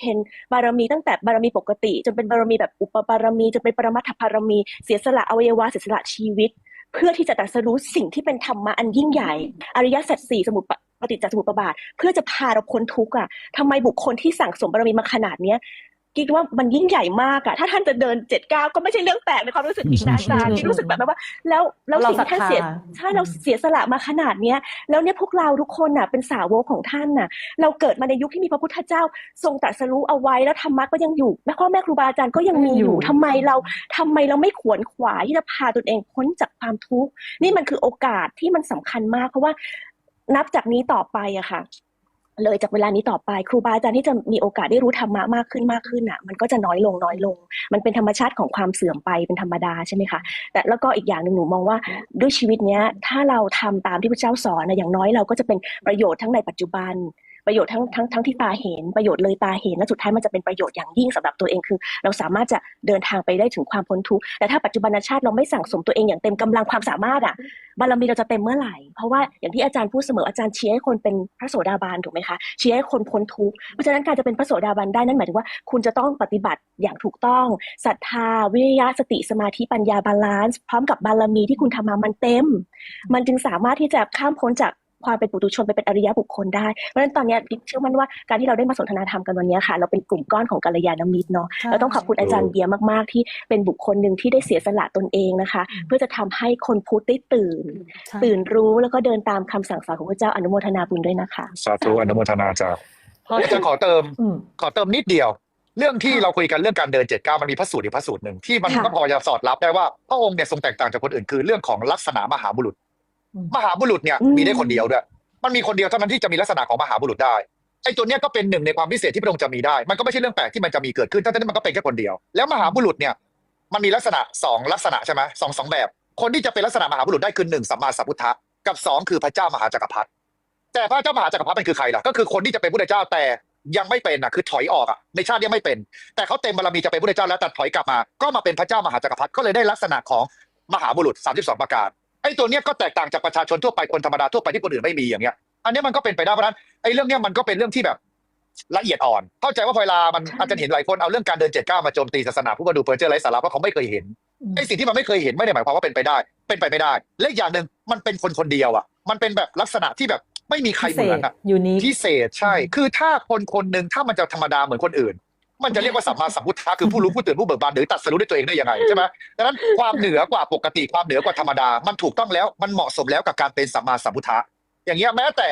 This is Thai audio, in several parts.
เพ็ญบารมีตั้งแต่บารมีปกติ จนเป็นบารมีแบบอุปบารมีจนเป็นปรมัตถบารมี เสียสละอวัยวะเสียสละชีวิต เพื่อที่จะตรัสรู้สิ่งที่เป็นธรรมะอันยิ่งใหญ่ อริยสัจสี่สมุปปปฏิจจสมุปบาท เพื่อจะพาเราพ้นทุกข์อะทำไมบุคคลที่สั่งสมบารมีมาขนาดเนี้ย กิ๊กว่ามันยิ่งใหญ่มากอะถ้าท่านจะเดินเจ็ดเก้าก็ไม่ใช่เรื่องแปลกในความรู้สึกกิ๊กนะอาจารย์กิ๊กรู้สึกแบบว่า แล้วแล้วเราสิ่งที่ท่านเสียศรัทธาใช่เราเสียสละมาขนาดเนี้ย แล้วเนี่ยพวกเราทุกคนน่ะ เป็นสาวกของท่านน่ะ เราเกิดมาในยุคที่มีพระพุทธเจ้า ทรงตรัสรู้เอาไว้แล้วธรรมะก็ยังอยู่แม่พ่อแม่ครูบาอาจารย์ก็ยังมีอยู่ทำไมเราทำไมเราไม่ขวนขวายที่จะพาตนเองพ้นจากความทุกข์นี่มันคือโอกาสที่มันสำคัญมาก เพราะว่านับจากนี้ต่อไปอะค่ะ เลยจากเวลานี้ต่อไปครูบาอาจารย์ที่จะมีโอกาสได้รู้ธรรมะมากขึ้นมากขึ้นอะ มันก็จะน้อยลงน้อยลง มันเป็นธรรมชาติของความเสื่อมไปเป็นธรรมดาใช่ไหมคะแต่แล้วก็อีกอย่างหนึ่งหนูมองว่าด้วยชีวิตเนี้ยถ้าเราทำตามที่พระเจ้าสอนนะอย่างน้อยเราก็จะเป็นประโยชน์ทั้งในปัจจุบัน ประโยชน์ทั้งทั้งทั้งที่ตาเห็นประโยชน์เลยตาเห็นและสุดท้ายมันจะเป็นประโยชน์อย่างยิ่งสำหรับตัวเองคือ เราสามารถจะเดินทางไปได้ถึงความพ้นทุกข์แต่ถ้าปัจจุบันชาติเราไม่สั่งสมตัวเองอย่างเต็มกำลังความสามารถอะบารมีเราจะเต็มเมื่อไหร่เพราะว่าอย่างที่อาจารย์พูดเสมออาจารย์เชียร์ให้คนเป็นพระโสดาบันถูกไหมคะเชียร์ให้คนพ้นทุกข์เพราะฉะนั้นการจะเป็นพระโสดาบันได้นั่นหมายถึงว่าคุณจะต้องปฏิบัติอย่างถูกต้องศรัทธาวิริยะสติสมาธิปัญญาบาลานซ์พร้อมกับบารมีที่คุณทำมามันเต็ม มันจึงสามารถที่จะข้ามพ้นจาก ความเป็นปุถุชนไปเป็นอริยบุคคลได้ เพราะฉะนั้นตอนเนี้ยดิเชื่อมั่นว่าการที่เราได้มาสนทนาธรรมกันวันเนี้ยค่ะ เราเป็นกลุ่มก้อนของกัลยาณมิตรเนาะใช่เราต้องขอบคุณอาจารย์เบียร์มาก ๆ ที่เป็นบุคคลหนึ่งที่ได้เสียสละตนเองนะคะ เพื่อจะทำให้คนพุทธได้ตื่นใช่ตื่นรู้แล้วก็เดินตามคำสั่งสอนของพระเจ้าอนุโมทนาบุญด้วยนะคะ สาธุอนุโมทนาจ้าเพราะจะขอเติมอืมขอเติมนิดเดียวเรื่องที่เราคุยกันเรื่องการเดินเจ็ดเก้ามันมีพระสูตรอีกพระสูตรหนึ่งที่มันค่ะก็พอจะสอดรับได้ว่าพระองค์เนี่ยทรงแตกต่างจากคนอื่นคือเรื่องของลักษณะมหาบุรุษอื มมหาบุรุษเนี่ยมีได้คนเดียวด้วย มันมีคนเดียวเท่านั้นที่จะมีลักษณะของมหาบุรุษได้ไอ้ตัวเนี้ยก็เป็นหนึ่งในความพิเศษที่พระองค์จะมีได้ มันก็ไม่ใช่เรื่องแปลกที่มันจะมีเกิดขึ้นทั้งที่มันก็เป็นแค่คนเดียว แล้วมหาบุรุษเนี่ย มันมีลักษณะสองลักษณะใช่ไหมสองสองแบบ คนที่จะเป็นลักษณะมหาบุรุษได้คือหนึ่งสัมมาสัมพุทธะกับสองคือพระเจ้ามหาจักรพรรดิ แต่พระเจ้ามหาจักรพรรดิมันคือใครล่ะ ก็คือคนที่จะเป็นพุทธเจ้าแต่ยังไม่เป็นนะคือถอยออกอะ ในชาติยังไม่เป็น แต่เขาเต็มบารมีจะเป็นพุทธเจ้าแล้วแต่ถอยกลับมา ก็มาเป็นพระเจ้ามหาจักรพรรดิ ก็เลยได้ลักษณะของมหาบุรุษ 32 ประการ ไอ้ตัวเนี้ยก็แตกต่างจากประชาชนทั่วไปคนธรรมดาทั่วไปที่คนอื่นไม่มีอย่างเงี้ย อันเนี้ยมันก็เป็นไปได้เพราะฉะนั้นไอ้เรื่องเนี้ยมันก็เป็นเรื่องที่แบบละเอียดอ่อน เข้าใจว่าเวลามันใช่อาจจะเห็นหลายคนเอาเรื่องการเดินเจ็ดเก้ามาโจมตีศาสนาผู้มาดูเพอร์เจอร์ไร้สาระเพราะเขาไม่เคยเห็นอืมไอ้สิ่งที่มันไม่เคยเห็นไม่ได้หมายความว่าเป็นไปได้ เป็นไปไม่ได้ และอีกอย่างหนึ่งมันเป็นคนคนเดียวอะ มันเป็นแบบลักษณะที่แบบไม่มีใครเหมือนอะยูนิคพิเศษใช่ คือถ้าคนคนหนึ่งถ้ามันจะธรรมดาเหมือนคนอื่น มันจะเรียกว่าสัมมาสัมพุทธะคือผู้รู้ผู้ตื่นผู้เบิกบานหรือตรัดสรู้ด้วยตัวเองได้ยังไงใช่ไหมดังนั้นความเหนือกว่าปกติความเหนือกว่าธรรมดา มันถูกต้องแล้วมันเหมาะสมแล้วกับการเป็นสัมมาสัมพุทธะอย่างเงี้ยแม้แต่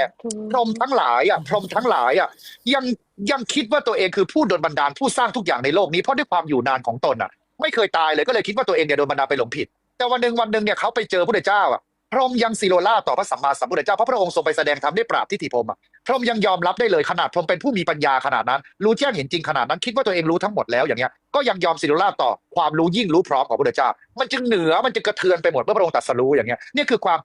พรหมทั้งหลายอะพรหมทั้งหลายอะยังยังคิดว่าตัวเองคือผู้โดนบันดาลผู้สร้างทุกอย่างในโลกนี้เพราะด้วยความอยู่นานของตนอะ ไม่เคยตายเลยก็เลยคิดว่าตัวเองเนี่ยโดนบันดาลไปหลงผิด แต่วันหนึ่งวันหนึ่งเนี่ยเขาไปเจอพระพุทธเจ้าอะ พรหมยังซีโรล่าต่อพระสัมมาสัมพุทธเจ้าเพราะพระองค์ทรงไปแสดงธรรมได้ปราบทิฏฐิพรมอะพรหมยังยอมรับได้เลยขนาดพรมเป็นผู้มีปัญญาขนาดนั้น รู้แจ้งเห็นจริงขนาดนั้นคิดว่าตัวเองรู้ทั้งหมดแล้วอย่างเงี้ยก็ยังยอมซีโรล่าต่อความรู้ยิ่งรู้พร้อมของพระพุทธเจ้า มันจึงเหนือมันจึงกระเทือนไปหมดเมื่อพระองค์ตรัสรู้อย่างเงี้ยนี่คือความ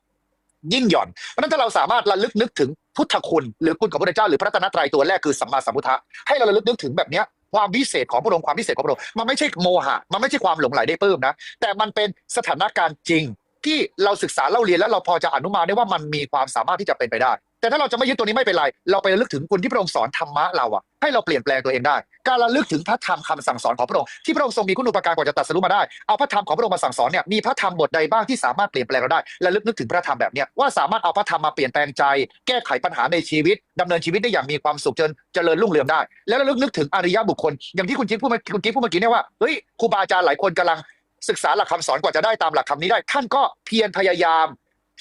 ยิ่งหย่อน เพราะนั้นถ้าเราสามารถระลึกนึกถึงพุทธคุณ หรือคุณของพระพุทธเจ้าหรือพระตนตรัยตัวแรกคือสัมมาสัมพุทธะให้เราระลึกนึกถึงแบบเนี้ยความวิเศษของพระองค์ความพิเศษของพระองค์มันไม่ใช่โมหะ มันไม่ใช่ความหลงไหลได้ปื้มนะ แต่มันเป็นสถานการณ์จริง ที่เราศึกษาเล่าเรียนแล้วเราพอจะอนุมานได้ว่ามันมีความสามารถที่จะเป็นไปได้ แต่ถ้าเราจะไม่ยึดตัวนี้ไม่เป็นไร เราไประลึกถึงคุณที่พระองค์สอนธรรมะเราอะให้เราเปลี่ยนแปลงตัวเองได้ การระลึกถึงพระธรรมคำสั่งสอนของพระองค์ที่พระองค์ทรงมีคุณูปการกว่าจะตัดสรู้มาได้เอาพระธรรมของพระองค์มาสั่งสอนเนี่ยมีพระธรรมบทใดบ้างที่สามารถเปลี่ยนแปลงเราได้ระลึกนึกถึงพระธรรมแบบเนี้ยว่าสามารถเอาพระธรรมมาเปลี่ยนแปลงใจ แก้ไขปัญหาในชีวิตดำเนินชีวิตได้อย่างมีความสุขจนเจริญรุ่งเรืองได้ แล้วระลึกนึกถึงอริยบุคคล อย่างที่คุณจิ๊บพูดเมื่อคุณจิ๊บพูดเมื่อกี้เนี่ยว่าเฮ้ยครูบาอาจารย์หลายคนกำลัง ศึกษาหลักคำสอนกว่าจะได้ตามหลักคำนี้ได้ ท่านก็เพียรพยายาม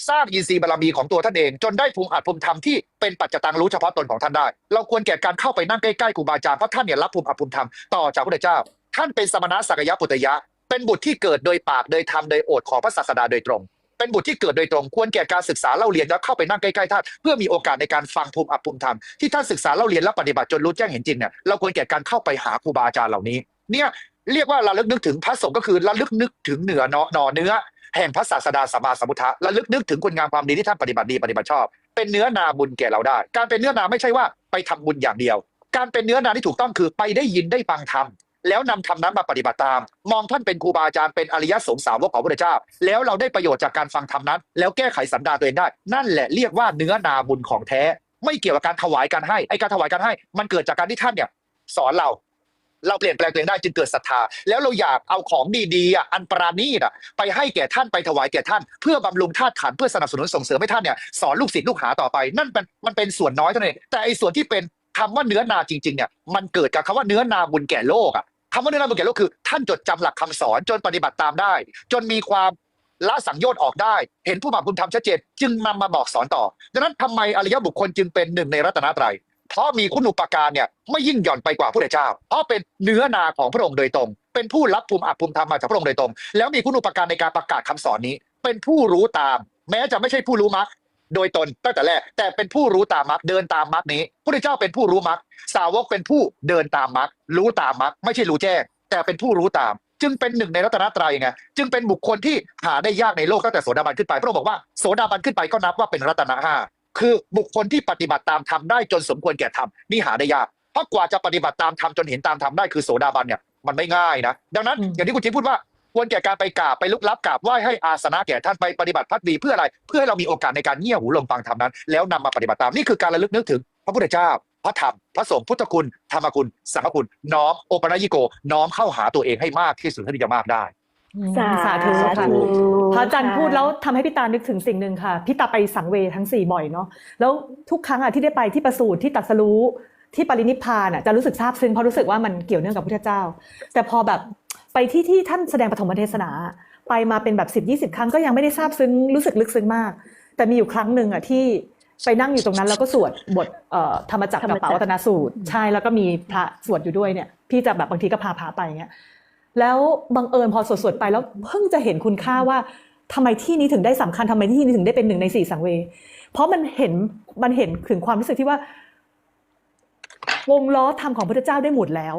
สร้างอินทรีย์บารมีของตัวท่านเอง จนได้ภูมิอัดภูมิธรรมที่เป็นปัจจตังรู้เฉพาะตนของท่านได้ เราควรแก่การเข้าไปนั่งใกล้ๆครูบาอาจารย์เพราะท่านเนี่ยรับภูมิอัดภูมิธรรมต่อจากพระเจ้า ท่านเป็นสมณะสักยะปุตตยะ เป็นบุตรที่เกิดโดยปากโดยธรรมโดยโอษฐ์ของพระศาสดาโดยตรง เป็นบุตรที่เกิดโดยตรง ควรแก่การศึกษาเล่าเรียนแล้วเข้าไปนั่งใกล้ๆท่านเพื่อมีโอกาสในการฟังภูมิอัดภูมิธรรมที่ท่านศึกษาเล่าเรียนและปฏิบัติจนรู้แจ้งเห็นจริงเนี่ยเราควรแก่การเข้าไปหาครูบาอาจารย์เหล่านี้เนี่ย เรียกว่าระลึกนึกถึงพระสงฆ์ก็คือระลึกนึกถึงเหนือเนาะหนอเนื้อ แห่งพระศาสดาสัมมาสัมพุทธะระลึกนึกถึงคุณงามความดีที่ท่านปฏิบัติดีปฏิบัติชอบ เป็นเนื้อนาบุญแก่เราได้ การเป็นเนื้อนาไม่ใช่ว่าไปทำบุญอย่างเดียว การเป็นเนื้อนาที่ถูกต้องคือไปได้ยินได้ฟังธรรมแล้วนำธรรมนั้นมาปฏิบัติตาม มองท่านเป็นครูบาอาจารย์เป็นอริยสงสาวกของพระเจ้า แล้วเราได้ประโยชน์จากการฟังธรรมนั้น แล้วแก้ไขสันดานตัวเองได้ นั่นแหละเรียกว่าเนื้อนาบุญของแท้ ไม่เกี่ยวกับการถวายการให้ไอการถวายการให้ มันเกิดจากการที่ท่านเนี่ยสอนเรา เราเปลี่ยนแปลงตัวเองได้จึงเกิดศรัทธา แล้วเราอยากเอาของดีๆอะอันปราณีตอะไปให้แก่ท่านไปถวายแก่ท่าน เพื่อบำรุงธาตุขันเพื่อสนับสนุนส่งเสริมให้ท่านเนี่ยสอนลูกศิษย์ลูกหาต่อไป นั่นเป็นมันเป็นส่วนน้อยเท่านั้นเองแต่ไอ้ส่วนที่เป็นคำว่าเนื้อนาจริงๆเนี่ยมันเกิดกับคำว่าเนื้อนาบุญแก่โลกอะคำว่าเนื้อนาบุญแก่โลกคือ ท่านจดจำหลักคำสอนจนปฏิบัติตามได้ จนมีความละสังโยชน์ออกได้ เห็นผู้บาปบุญธรรมชัดเจน จึงนำมาบอกสอนต่อ ดังนั้นทำไมอริยบุคคลจึงเป็นหนึ่งในรัตนตรัย เพราะมีคุณอุปการเนี่ยไม่ยิ่งหย่อนไปกว่าพระเจ้า เพราะเป็นเนื้อนาของพระองค์โดยตรง เป็นผู้รับภูมิอับภูมิธรรมมาจากพระองค์โดยตรง แล้วมีคุณอุปการในการประกาศคำสอนนี้ เป็นผู้รู้ตาม แม้จะไม่ใช่ผู้รู้มรรคโดยตนตั้งแต่แรกแต่เป็นผู้รู้ตามมรรคเดินตามมรรคนี้พระเจ้าเป็นผู้รู้มรรคสาวกเป็นผู้เดินตามมรรครู้ตามมรรคไม่ใช่รู้แจ้ง แต่เป็นผู้รู้ตาม จึงเป็นหนึ่งในรัตนตรัยไงจึงเป็นบุคคลที่หาได้ยากในโลกตั้งแต่โสดาบันขึ้นไปพระองค์บอกว่าโสดาบันขึ้นไปก็นับว่าเป็นรัตนะห้า คือบุคคลที่ปฏิบัติตามธรรมได้จนสมควรแก่ธรรมนี่หาได้ยากเพราะกว่าจะปฏิบัติตามธรรมจนเห็นตามธรรมได้คือโสดาบันเนี่ยมันไม่ง่ายนะ ดังนั้นอืมอย่างที่คุณจิ๊บพูดว่าควรแก่การไปกราบไปลุกลับกราบไหว้ให้อาสนะแก่ท่านไปปฏิบัติพัดดีเพื่ออะไร เพื่อให้เรามีโอกาสในการเงี่ยหูลมฟังธรรมนั้น แล้วนำมาปฏิบัติตามนี่คือการระลึกนึกถึง พระพุทธเจ้า พระธรรม พระสงฆ์พุทธคุณ ธรรมคุณ สังฆคุณ น้อมโอปนยิโก น้อมเข้าหาตัวเองให้มากที่สุดเท่าที่จะมากได้ สาสาธุค่ะธุพระอาจารย์พูดแล้วทำให้พี่ตานึกถึงสิ่งหนึ่งค่ะพี่ตาไปสังเวยทั้งสี่บ่อยเนาะแล้วทุกครั้งอะที่ได้ไปที่ประสูติที่ตรัสรู้ที่ปรินิพพานอะจะรู้สึกซาบซึ้งเพราะรู้สึกว่ามันเกี่ยวเนื่องกับพุทธเจ้า แต่พอแบบไปที่ที่ท่านแสดงปฐมเทศนา ไปมาเป็นแบบสิบยี่สิบครั้งก็ยังไม่ได้ซาบซึ้งรู้สึกลึกซึ้งมาก แต่มีอยู่ครั้งหนึ่งอะที่ไปนั่งอยู่ตรงนั้นแล้วก็สวดบทเอ่อธรรมจักรธรรกัมบจักรปาวัตนสูตร ใช่แล้วก็มีพระสวดอยู่ด้วยเนี่ยพี่จะแบบบางทีก็พาพาไปเงี้ย แล้วบังเอิญพอสวดๆไปแล้วเพิ่งจะเห็นคุณค่าว่าทำไมที่นี้ถึงได้สำคัญทำไมที่นี้ถึงได้เป็นหนึ่งในสี่สังเวยเพราะมันเห็นมันเห็นถึงความรู้สึกที่ว่า วงล้อธรรมของพระเจ้าได้หมุนแล้ว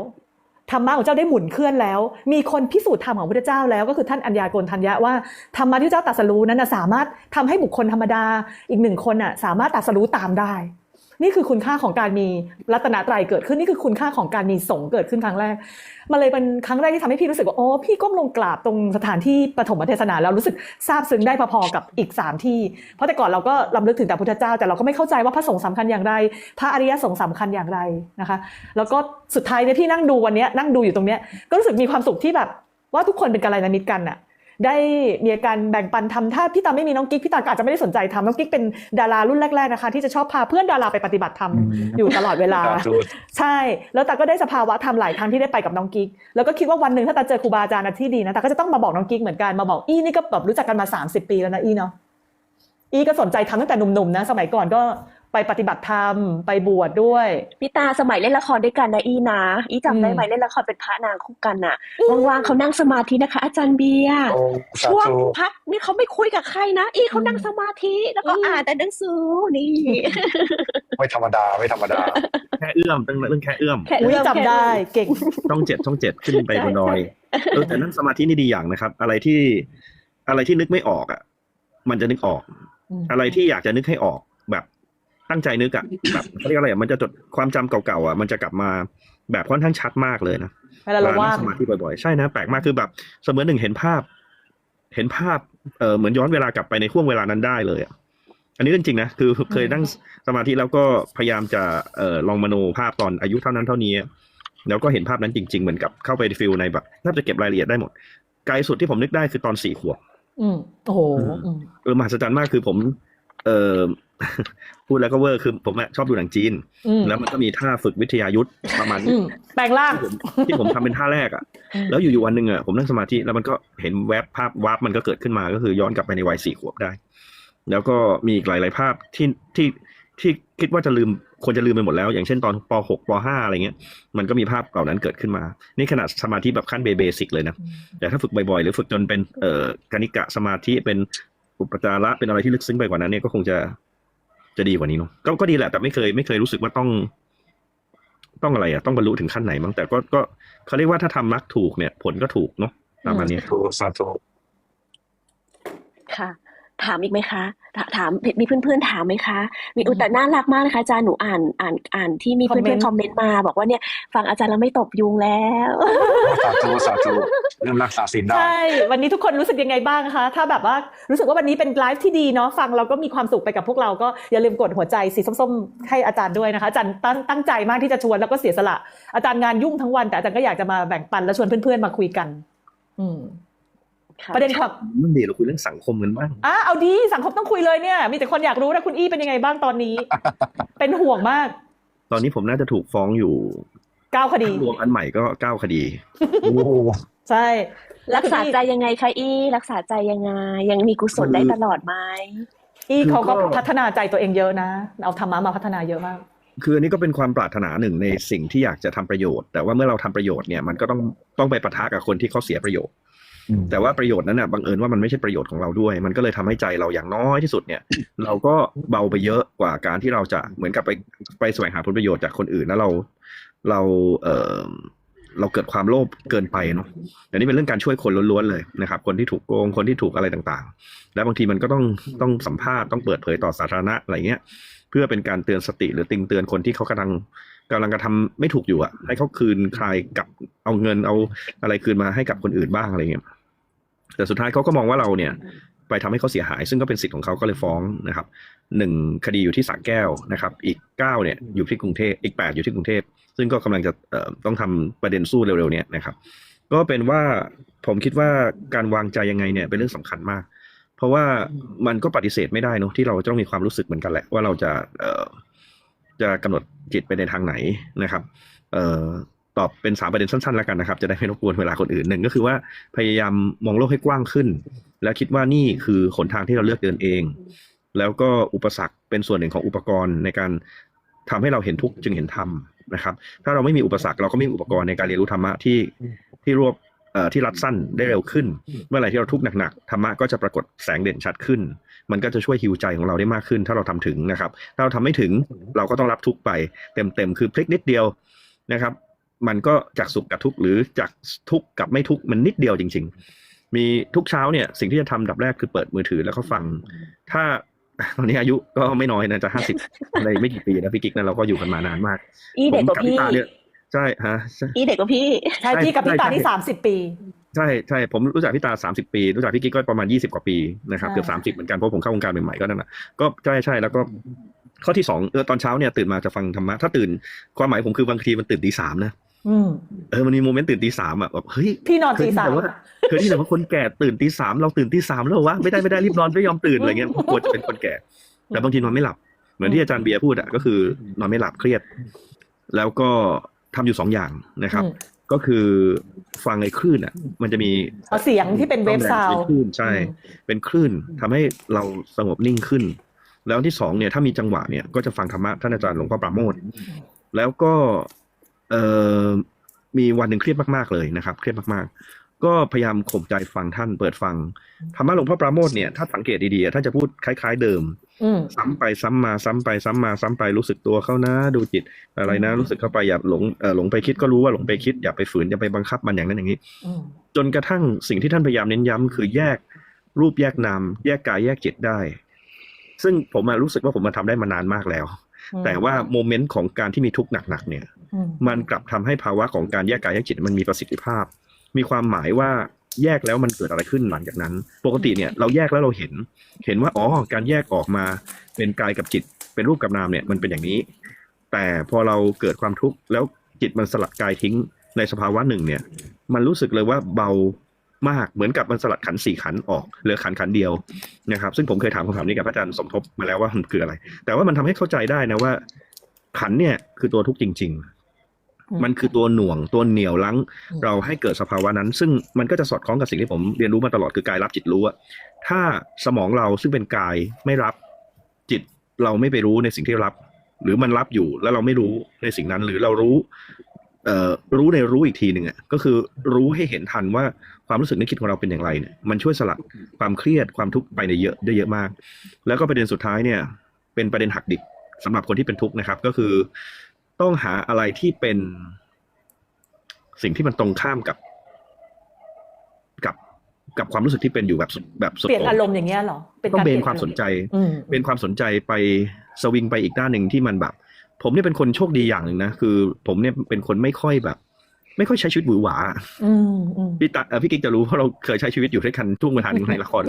ธรรมะของเจ้าได้หมุนเคลื่อนแล้ว มีคนพิสูจน์ธรรมของพระเจ้าแล้วก็คือท่านอัญญาโกณทัญญะว่าธรรมะที่เจ้าตรัสรู้นั้นสามารถทำให้บุคคลธรรมดาอีกหนึ่งคนน่ะสามารถตรัสรู้ตามได้ นี่คือคุณค่าของการมีรัตนตรัยเกิดขึ้นนี่คือคุณค่าของการมีสงเกิดขึ้นครั้งแรกมันเลยเป็นครั้งแรกที่ทำให้พี่รู้สึกว่าโอ้พี่ก้มลงกราบตรงสถานที่ปฐมเทศนาแล้วรู้สึกซาบซึ้งได้พอๆกับอีกสามที่ เพราะแต่ก่อนเราก็ลำลึกถึงแต่พุทธเจ้า แต่เราก็ไม่เข้าใจว่าพระสงฆ์สำคัญอย่างไร พระอริยสงฆ์สำคัญอย่างไรนะคะ แล้วก็สุดท้ายเนี่ยพี่นั่งดูวันนี้นั่งดูอยู่ตรงเนี้ยก็รู้สึกมีความสุขที่แบบว่าทุกคนเป็นกัลยาณมิตรกันน่ะ ได้มีการแบ่งปันทำถ้าพี่ตาไม่มีน้องกิ๊กพี่ตาก็อาจจะไม่ได้สนใจทำน้องกิ๊กเป็นดารารุ่นแรกๆนะคะ ที่จะชอบพาเพื่อนดาราไปปฏิบัติธรรมอยู่ตลอดเวลา ใช่ แล้วตาก็ได้สภาวะธรรมหลายครั้งที่ได้ไปกับน้องกิ๊กแล้วก็คิดว่าวันหนึ่งถ้าตาเจอครูบาอาจารย์นะที่ดีนะตาก็จะต้องมาบอกน้องกิ๊กเหมือนกันมาบอกอีนี่ก็แบบรู้จักกันมา 30 ปีแล้วนะอีเนาะอีก็สนใจทำตั้งแต่หนุ่มๆนะ สมัยก่อนก็ ไปปฏิบัติธรรมไปบวชด้วยพี่ตาสมัยเล่นละครด้วยกันนะอีนะอีจำได้ไหมอืมเล่นละครเป็นพระนางคู่กันน่ะว่างๆเขานั่งสมาธินะคะ อาจารย์เบียร์โอ้สาช่วงธุพักนี่เขาไม่คุยกับใครนะอีเขานั่งสมาธิแล้วก็อืมอ่านแต่หนังสือนี่ไม่ธรรมดาไม่ธรรมดา แค่เอื้อมเรื่องเรื่องแค่เอื้อมแค่อุ้ยเอื้อมจำได้เก่งช่องเจ็ดช่องเจ็ดขึ้นไปบนดอยเออแต่นั่นสมาธินี่ดีอย่างนะครับ อะไรที่อะไรที่นึกไม่ออกอะ มันจะนึกออกอืมอะไรที่อยากจะนึกให้ออกแบบ ตั้งใจนึกอะแบบเขาเรียกอะไรอะมันจะจดความจำเก่าๆอะมันจะกลับมาแบบค่อนข้างชัดมากเลยนะเวลาเราว่างนั่งสมาธิบ่อยๆ ใช่นะ แปลกมากคือแบบ เสมือนหนึ่งเห็นภาพ เห็นภาพเออเหมือนย้อนเวลากลับไปในช่วงเวลานั้นได้เลยอะอันนี้เรื่องจริงนะคือเคยนั่งสมาธิแล้วก็พยายามจะเออลองมโนภาพตอนอายุเท่านั้นเท่านี้ แล้วก็เห็นภาพนั้นจริง ๆ เหมือนกับเข้าไปฟิลในแบบแทบจะเก็บรายละเอียดได้หมดไกลสุดที่ผมนึกได้คือตอนสี่ขวบอืมโอ้โหอืมเออมหัศจรรย์มากคือผม เออ พูดแล้วก็เวอร์คือผมอะชอบดูหนังจีนอืมแล้วมันก็มีท่าฝึกวิทยายุทธประมาณอืนี้มแปลงร่างที่ผมที่ผมทำเป็นท่าแรกอะอืมแล้วอยู่ๆวันหนึ่งอะผมนั่งสมาธิแล้วมันก็เห็นแวบภาพวาร์ปมันก็เกิดขึ้นมาก็คือย้อนกลับไปในวัยสี่ขวบได้ แล้วก็มีอีกหลาย ๆ ภาพที่ที่ที่คิดว่าจะลืมควรจะลืมไปหมดแล้ว อย่างเช่นตอนป .6 ป .5 อะไรเงี้ย มันก็มีภาพเหล่านั้นเกิดขึ้นมา นี่ขนาดสมาธิแบบขั้นเบสิกเลยนะแต่ถ้าฝึกบ่อยๆ หรือฝึกจนเป็นเอ่อกนิกะสมาธิเป็นอุปจาระเป็นอะไรที่ลึกซึ้งไปกว่านั้นเนี่ยก็คงจะ จะดีกว่านี้เนาะก็ก็ดีแหละ แต่ไม่เคยไม่เคยรู้สึกว่าต้อง ต้องอะไรอะ ต้องบรรลุถึงขั้นไหนมั้งแต่ก็ก็เขาเรียกว่าถ้าทำมักถูกเนี่ย ผลก็ถูกเนาะประมาณนี้สาธุสาธุค่ะ ถามอีกไหมคะถาถามมีเพื่อนๆถามไหมคะ มีอุยแต่น่ารักมากนะคะอาจารย์หนูอ่านอ่านอ่านที่มีเพื่อนๆคอมเมนต์มา บอกว่าเนี่ยฟังอาจารย์แล้วไม่ตบยุงแล้วสาธุสาธุเริ่มรักษาศีลได้ใช่วันนี้ทุกคนรู้สึกยังไงบ้างคะ ถ้าแบบว่ารู้สึกว่าวันนี้เป็นไลฟ์ที่ดีเนาะฟังเราก็มีความสุขไปกับพวกเราก็อย่าลืมกดหัวใจสีส้มๆ ให้อาจารย์ด้วยนะคะอาจารย์ตั้งตั้งใจมากที่จะชวนแล้วก็เสียสละอาจารย์งานยุ่งทั้งวันแต่อาจารย์ก็อยากจะมาแบ่งปันและชวนเพื่อนๆมาคุยกัน อืมค่ะ ประเด็นความมันดีเราคุยเรื่องสังคมกันบ้างอะเอาดีสังคมต้องคุยเลยเนี่ย มีแต่คนอยากรู้นะคุณอี้เป็นยังไงบ้างตอนนี้ เป็นห่วงมาก ตอนนี้ผมน่าจะถูกฟ้องอยู่เก้าคดีรวมอันใหม่ก็เก้าคดีโอ้โหใช่รักษาใจยังไงคะอี้รักษาใจยังไง ยังมีกุศลได้ตลอดไหมอี้เขาก็คือก็พัฒนาใจตัวเองเยอะนะ เอาธรรมะมาพัฒนาเยอะมาก คืออันนี้ก็เป็นความปรารถนาหนึ่งในสิ่งที่อยากจะทำประโยชน์ แต่ว่าเมื่อเราทำประโยชน์เนี่ยมันก็ต้องต้องไปปะทะกับคนที่เขาเสียประโยชน์ แต่ว่าประโยชน์นั้นน่ะบังเอิญว่ามันไม่ใช่ประโยชน์ของเราด้วย มันก็เลยทำให้ใจเราอย่างน้อยที่สุดเนี่ย เราก็เบาไปเยอะกว่าการที่เราจะเหมือนกับไปไปแสวงหาผลประโยชน์จากคนอื่นแล้วเราเราเออเราเกิดความโลภเกินไปเนาะอันนี้เป็นเรื่องการช่วยคนล้วนๆเลยนะครับ คนที่ถูกโกง คนที่ถูกอะไรต่างๆ แล้วบางทีมันก็ต้องต้องสัมภาษณ์ต้องเปิดเผยต่อสาธารณะอะไรเงี้ย เพื่อเป็นการเตือนสติหรือติงเตือนคนที่เขากำลัง กำลังกระทำไม่ถูกอยู่อะให้เขาคืนคลายกลับเอาเงินเอาอะไรคืนมาให้กับคนอื่นบ้างอะไรเงี้ยแต่สุดท้ายเขาก็มองว่าเราเนี่ย ไปทำให้เขาเสียหาย ซึ่งก็เป็นสิทธิ์ของเขาก็เลยฟ้องนะครับหนึ่งคดีอยู่ที่สระแก้วนะครับ อีกเก้าเนี่ยอยู่ที่กรุงเทพอีกแปดอยู่ที่กรุงเทพซึ่งก็กำลังจะเอ่อต้องทำประเด็นสู้เร็วๆเนี่ยนะครับก็เป็นว่าผมคิดว่าการวางใจยังไงเนี่ยเป็นเรื่องสำคัญมาก เพราะว่ามันก็ปฏิเสธไม่ได้เนอะที่เราจะต้องมีความรู้สึกเหมือนกันแหละว่าเราจะเอ่อ จะกำหนดจิตไปในทางไหนนะครับเอ่อตอบเป็นสามประเด็นสั้นๆแล้วกันนะครับ จะได้ไม่รบกวนเวลาคนอื่นหนึ่งก็คือว่าพยายามมองโลกให้กว้างขึ้น แล้วคิดว่านี่คือหนทางที่เราเลือกเดินเอง แล้วก็อุปสรรคเป็นส่วนหนึ่งของอุปกรณ์ในการทำให้เราเห็นทุกจึงเห็นธรรมนะครับ ถ้าเราไม่มีอุปสรรคเราก็ไม่มีอุปกรณ์ในการเรียนรู้ธรรมะที่ที่รวบ ที่รัดสั้นได้เร็วขึ้น เมื่อไหร่ที่เราทุกข์หนักๆธรรมะก็จะปรากฏแสงเด่นชัดขึ้น มันก็จะช่วยฮิวใจของเราได้มากขึ้น ถ้าเราทำถึงนะครับ ถ้าเราทำไม่ถึงเราก็ต้องรับทุกข์ไป เต็มๆคือพลิกนิดเดียวนะครับ มันก็จากสุขกับทุกข์หรือจากทุกข์กับไม่ทุกข์มันนิดเดียวจริง ๆ มีทุกเช้าเนี่ยสิ่งที่จะทำดับแรกคือเปิดมือถือแล้วก็ฟัง ถ้าตอนนี้อายุก็ไม่น้อยนะจะห้าสิบอะไรไม่กี่ปีนะพี่กิ๊กนะเราก็อยู่กันมานานมากอี้เด็กกว่าผมพี่ตาเนี่ย ใช่ฮะใช่อี้เด็กกว่าพี่ใช่พี่กับพี่ตาที่สามสิบปี ใช่ใช่ผมรู้จักพี่ตาสามสิบปี รู้จักพี่กิ๊กก็ประมาณยี่สิบกว่าปีนะครับใช่เกือบสามสิบเหมือนกันเพราะผมเข้าวงการใหม่ๆก็นั่นแหละก็ใช่ใช่แล้วก็ข้อที่สองเออตอนเช้าเนี่ยตื่นมาจะฟังธรรมะถ้าตื่นความหมายผมคือบางทีมันตื่นตีสามนะอืมเออมันมีโมเมนต์ตื่นตีสามอะแบบเฮ้ยพี่นอนตีสามเคยได้ยินว่าเคยได้ยินว่าคนแก่ตื่นตีสามเราตื่นตีสามแล้วเหรอวะไม่ได้ไม่ได้รีบนอนไม่ยอมตื่นอะไรเงี้ยกลัวจะเป็นคนแก่ แต่บางทีนอนไม่หลับ เหมือนที่อาจารย์เบียร์พูดอะก็คือนอนไม่หลับเครียด แล้วก็ ทำอยู่สองอย่างนะครับอืมก็คือฟังไอ้คลื่นอะ มันจะมีเอาเสียงที่เป็นเวฟซาวเป็นคลื่นใช่ เป็นคลื่นทำให้เราสงบนิ่งขึ้น แล้วที่สองเนี่ยถ้ามีจังหวะเนี่ยก็จะฟังธรรมะท่านอาจารย์หลวงพ่อปราโมทแล้วก็เอ่อมีวันหนึ่งเครียดมากๆเลยนะครับ เครียดมากๆ ก็พยายามข่มใจฟังท่านเปิดฟังธรรมะหลวงพ่อปราโมทเนี่ยถ้าสังเกตดีๆท่านจะพูดคล้าย ๆ เดิมอืมซ้ำไปซ้ำมาซ้ำไปซ้ำมาซ้ำไปรู้สึกตัวเข้านะ ดูจิต อะไรนะ รู้สึกเข้าไปอย่าหลงเออหลงไปคิดก็รู้ว่าหลงไปคิดอย่าไปฝืนอย่าไปบังคับมันอย่างนั้นอย่างนี้อืมจนกระทั่งสิ่งที่ท่านพยายามเน้นย้ำคือแยกรูปแยกนามแยกกายแยกจิตได้ ซึ่งผมอะรู้สึกว่าผมมาทำได้มานานมากแล้ว แต่ว่าโมเมนต์ของการที่มีทุกข์หนักๆเนี่ยอืมมันกลับทำให้ภาวะของการแยกกายแยกจิตมันมีประสิทธิภาพ มีความหมายว่าแยกแล้วมันเกิดอะไรขึ้นหลังจากนั้น ปกติเนี่ยเราแยกแล้วเราเห็น เห็นว่าอ๋อการแยกออกมาเป็นกายกับจิต เป็นรูปกับนามเนี่ยมันเป็นอย่างนี้ แต่พอเราเกิดความทุกข์แล้วจิตมันสลัดกายทิ้งในสภาวะหนึ่งเนี่ย มันรู้สึกเลยว่าเบามากเหมือนกับมันสลัดขันสี่ขันออกเหลือขันขันเดียวนะครับ ซึ่งผมเคยถามคำถามนี้กับพระอาจารย์สมทบมาแล้วว่ามันคืออะไร แต่ว่ามันทำให้เข้าใจได้นะว่า ขันเนี่ยคือตัวทุกข์จริง ๆ มันคือตัวหน่วงตัวเหนี่ยวลังอืมเราให้เกิดสภาวะนั้น ซึ่งมันก็จะสอดคล้องกับสิ่งที่ผมเรียนรู้มาตลอดคือกายรับจิตรู้อะถ้าสมองเราซึ่งเป็นกายไม่รับจิตเราไม่ไปรู้ในสิ่งที่รับ หรือมันรับอยู่แล้วเราไม่รู้ในสิ่งนั้นหรือเรารู้เอ่อรู้ในรู้อีกทีหนึ่งอะก็คือรู้ให้เห็นทันว่าความรู้สึกนึกคิดของเราเป็นอย่างไรเนี่ยมันช่วยสลัดความเครียดความทุกข์ไปในเยอะได้เยอะมาก แล้วก็ประเด็นสุดท้ายเนี่ย เป็นประเด็นหักดิบสำหรับคนที่เป็นทุกข์นะครับ ก็คือ ต้องหาอะไรที่เป็นสิ่งที่มันตรงข้ามกับ กับกับความรู้สึกที่เป็นอยู่แบบสุดแบบสุดเปลี่ยนโต่งอารมณ์อย่างเงี้ยเหรอเป็นต้องการเบปนลี่ยความสนใจอืมเป็นความสนใจไปสวิงไปอีกด้านหนึ่งที่มันแบบ ผมเนี่ยเป็นคนโชคดีอย่างหนึ่งนะคือ ผมเนี่ยเป็นคนไม่ค่อยแบบ ไม่ค่อยใช้ชีวิตหวือหวาอืมอืมพี่ตาเอ่อพี่กิ๊กจะรู้เพราะเราเคยใช้ชีวิตอยู่ด้วยกันช่วงเวลาหนึ่งในละคร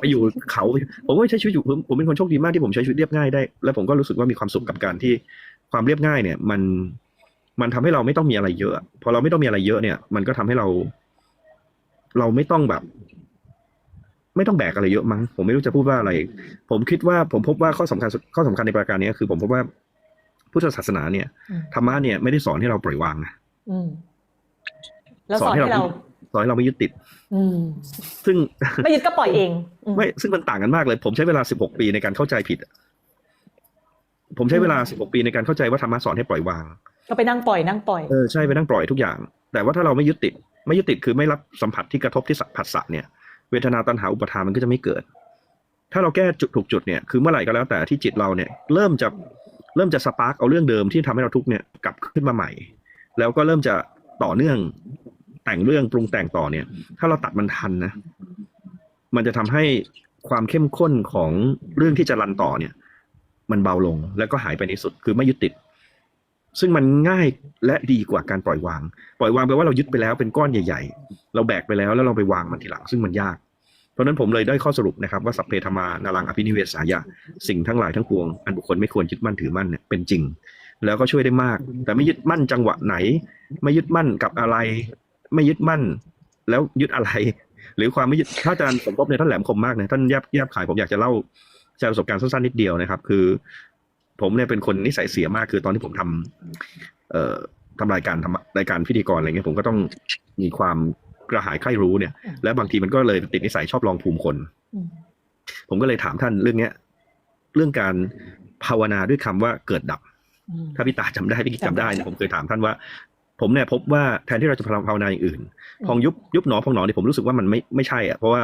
ไปอยู่เขาผมก็ใช้ชีวิตอยู่ผมผมเป็นคนโชคดีมากที่ผมใช้ชีวิตเรียบง่ายได้ แล้วผมก็รู้สึกว่ามีความสุขกับการที่ ความเรียบง่ายเนี่ย มันมันทำให้เราไม่ต้องมีอะไรเยอะพอเราไม่ต้องมีอะไรเยอะเนี่ย มันก็ทำให้เรา เราไม่ต้องแบบ ไม่ต้องแบกอะไรเยอะมั้งผมไม่รู้จะพูดว่าอะไร ผมคิดว่าผมพบว่าข้อสำคัญสุดข้อสำคัญในประการนี้คือ ผมพบว่าพุทธศาสนาเนี่ยอืมธรรมะเนี่ยไม่ได้สอนให้เราปล่อยวางนะอืมแล้วสอนให้เราสอนให้เราไม่ยึดติดอืมซึ่งไม่ยึดก็ปล่อยเองอืมไม่ซึ่งมันต่างกันมากเลย ผมใช้เวลา16ปีในการเข้าใจผิดอะ ผมใช้เวลา16ปีในการเข้าใจว่าธรรมะสอนให้ปล่อยวาง ก็ไปนั่งปล่อยนั่งปล่อยเออใช่ไปนั่งปล่อยทุกอย่าง แต่ว่าถ้าเราไม่ยึดติด ไม่ยึดติดคือไม่รับสัมผัสที่กระทบที่ผัสสะเนี่ย เวทนาตัณหาอุปทานมันก็จะไม่เกิด ถ้าเราแก้จุดถูกจุดเนี่ยคือเมื่อไหร่ก็แล้วแต่ที่จิตเราเนี่ย เริ่มจะเริ่มจะสปาร์กเอาเรื่องเดิมที่ทำให้เราทุกข์เนี่ยกลับขึ้นมาใหม่ แล้วก็เริ่มจะต่อเนื่องแต่งเรื่องปรุงแต่งต่อเนี่ย ถ้าเราตัดมันทันนะ มันจะทำให้ความเข้มข้นของเรื่องที่จะรันต่อเนี่ย มันเบาลงแล้วก็หายไปในสุดคือไม่ยึดติด ซึ่งมันง่ายและดีกว่าการปล่อยวาง ปล่อยวางแปลว่าเรายึดไปแล้วเป็นก้อนใหญ่ ๆ เราแบกไปแล้วแล้วเราไปวางมันทีหลัง ซึ่งมันยาก เพราะฉะนั้นผมเลยได้ข้อสรุปนะครับว่าสัพเพธรรมานารังอภินิเวสายะสิ่งทั้งหลายทั้งปวงอันบุคคลไม่ควรยึดมั่นถือมั่นเนี่ยเป็นจริง แล้วก็ช่วยได้มาก แต่ไม่ยึดมั่นจังหวะไหน ไม่ยึดมั่นกับอะไร ไม่ยึดมั่น แล้วยึดอะไร หรือความไม่ยึดถ้าอาจารย์สมภพเนี่ยท่านแหลมคมมากนะท่านแยบแยบขายผมอยากจะเล่า แชร์ประสบการณ์สั้นๆนิดเดียวนะครับ คือ ผมเนี่ยเป็นคนนิสัยเสียมากคือตอนที่ผมทำเอ่อทำรายการทำรายการพิธีกรอะไรเงี้ยผมก็ต้องมีความกระหายใคร่รู้เนี่ยอืมและบางทีมันก็เลยติดนิสัยชอบลองภูมิคนอืมผมก็เลยถามท่านเรื่องเนี้ย เรื่องการภาวนาด้วยคำว่าเกิดดับอืมถ้าพี่ตาจำได้พี่กิ๊กจำได้เนี่ยจำได้ผมเคยถามท่านว่า ผมเนี่ยพบว่าแทนที่เราจะภาวนาอย่างอื่น พองยุบยุบหนอพองหนอเนี่ยผมรู้สึกว่ามันไม่ไม่ใช่อะเพราะว่า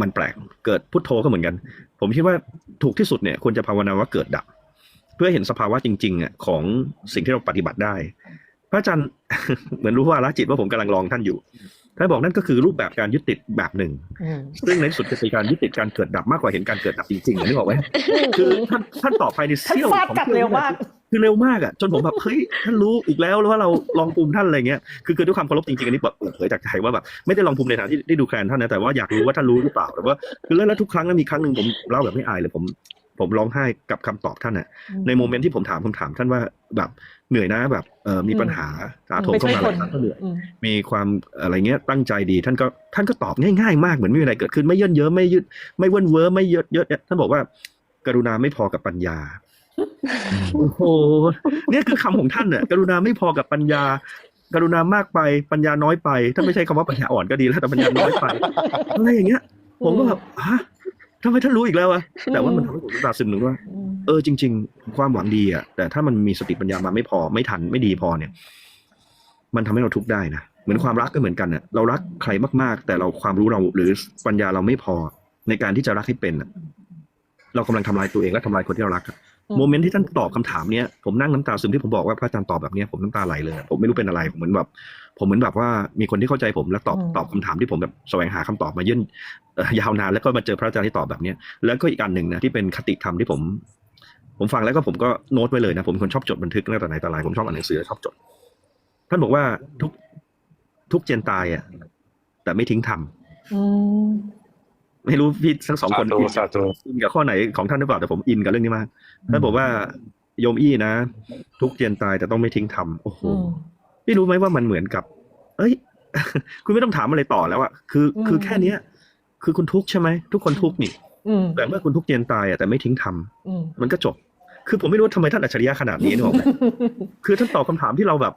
มันแปลกเกิดพุทโธก็เหมือนกัน ผมคิดว่าถูกที่สุดเนี่ยควรจะภาวนาว่าเกิดดับ เพื่อเห็นสภาวะจริงๆอะของสิ่งที่เราปฏิบัติได้ พระอาจารย์เหมือนรู้ว่าละจิตว่าผมกำลังลองท่านอยู่ท่านบอกนั่นก็คือรูปแบบการยึดติดแบบหนึ่งอืมซึ่งในที่สุดจะเป็นการยึดติดการเกิดดับมากกว่าเห็นการเกิดดับจริงๆอย่างที่บอกไว้คือท่านท่านตอบภายในท่านเสี้ยวฟาดของกลับสี้ยเร็วมาก คือเร็วมากอะจนผมแบบเฮ้ยท่านรู้อีกแล้วว่าเราลองภูมิท่านอะไรเงี้ยคือคือด้วยความเคารพจริงๆอันนี้แบบเปิดเผยจากใจว่าแบบไม่ได้ลองภูมิในฐานะที่ได้ดูแคลนท่านนะแต่ว่าอยากรู้ว่าท่านรู้หรือเปล่าแต่ว่าคือแล้วแล้วทุกครั้งนั้นมีครั้งหนึ่งผมเล่าแบบไม่อายเลยผมผมร้องไห้กับคำตอบท่านอะในโมเมนต์ที่ผมถามคำถามท่านว่าแบบเหนื่อยนะแบบเออมีปัญหาถาโถมเข้ามาหลายครั้งก็เหนื่อยอืมมีความอะไรเงี้ยตั้งใจดี ท่านก็ท่านก็ตอบง่ายๆมากเหมือนไม่มีอะไรเกิดขึ้นไม่เยินเยอะไม่ยืดไม่เว้นเว้อไม่เยอะเยอะเนี่ยท่านบอกว่ากรุณาไม่พอกับปัญญา โอ้โหเนี่ยคือคำของท่านเนี่ยกรุณาไม่พอกับปัญญา กรุณามากไปปัญญาน้อยไป ถ้าไม่ใช่คำว่าปัญญาอ่อนก็ดีแล้วแต่ปัญญาน้อยไปอะไรอย่างเงี้ย ผมก็แบบฮะทำไมท่านรู้อีกแล้วอะแต่ว่ามันทำให้ผมรู้ตาซึมหนึ่งว่าอืมเออจริง ๆ ความหวังดีอะแต่ถ้ามันมีสติปัญญามาไม่พอไม่ทันไม่ดีพอเนี่ย มันทำให้เราทุกข์ได้นะเหมือนความรักก็เหมือนกันเน่ะเรารักใครมาก ๆ แต่เราความรู้เราหรือปัญญาเราไม่พอในการที่จะรักให้เป็นน่ะเรากำลังทำลายตัวเองและทำลายคนที่เรารักอะอืม โมเมนต์ที่ท่านตอบคำถามเนี้ยผมนั่งน้ำตาซึมที่ผมบอกว่าพระอาจารย์ตอบแบบเนี้ยผมน้ำตาไหลเลยอะผมไม่รู้เป็นอะไรผมเหมือนแบบ ผมเหมือนแบบว่ามีคนที่เข้าใจผมและตอบอืมตอบคำถามที่ผมแบบแสวงหาคำตอบมายื่นเอ่อยาวนานแล้วก็มาเจอพระอาจารย์ที่ตอบแบบเนี้ยแล้วก็อีกอันหนึ่งนะที่เป็นคติธรรมที่ผม ผมฟังแล้วก็ผมก็โน้ตไว้เลยนะผมเป็นคนชอบจดบันทึกตั้งแต่ไหนแต่ไรผมชอบอ่านหนังสือชอบจด ท่านบอกว่าทุกทุกเจนตายอะแต่ไม่ทิ้งธรรมอืม ไม่รู้พี่ทั้งสองคนสาธุอินสาธุอินกับข้อไหนของท่านหรือเปล่าแต่ผมอินกับเรื่องนี้มากท่านบอกว่าโยมอี้นะ ทุกเจนตายแต่ต้องไม่ทิ้งธรรมโอ้โหอืมพี่รู้ไหมว่ามันเหมือนกับ เอ้ย คุณไม่ต้องถามอะไรต่อแล้วอะคืออืมคือแค่เนี้ย คือคุณทุกข์ใช่ไหมทุกคนทุกข์นี่อืมแต่เมื่อคุณทุกข์เจนตายอะแต่ไม่ทิ้งธรรมอืมมันก็จบ คือผมไม่รู้ว่าทำไมท่านอัจฉริยะขนาดนี้นึกออกไหมคือท่านตอบคำถามที่เราแบบ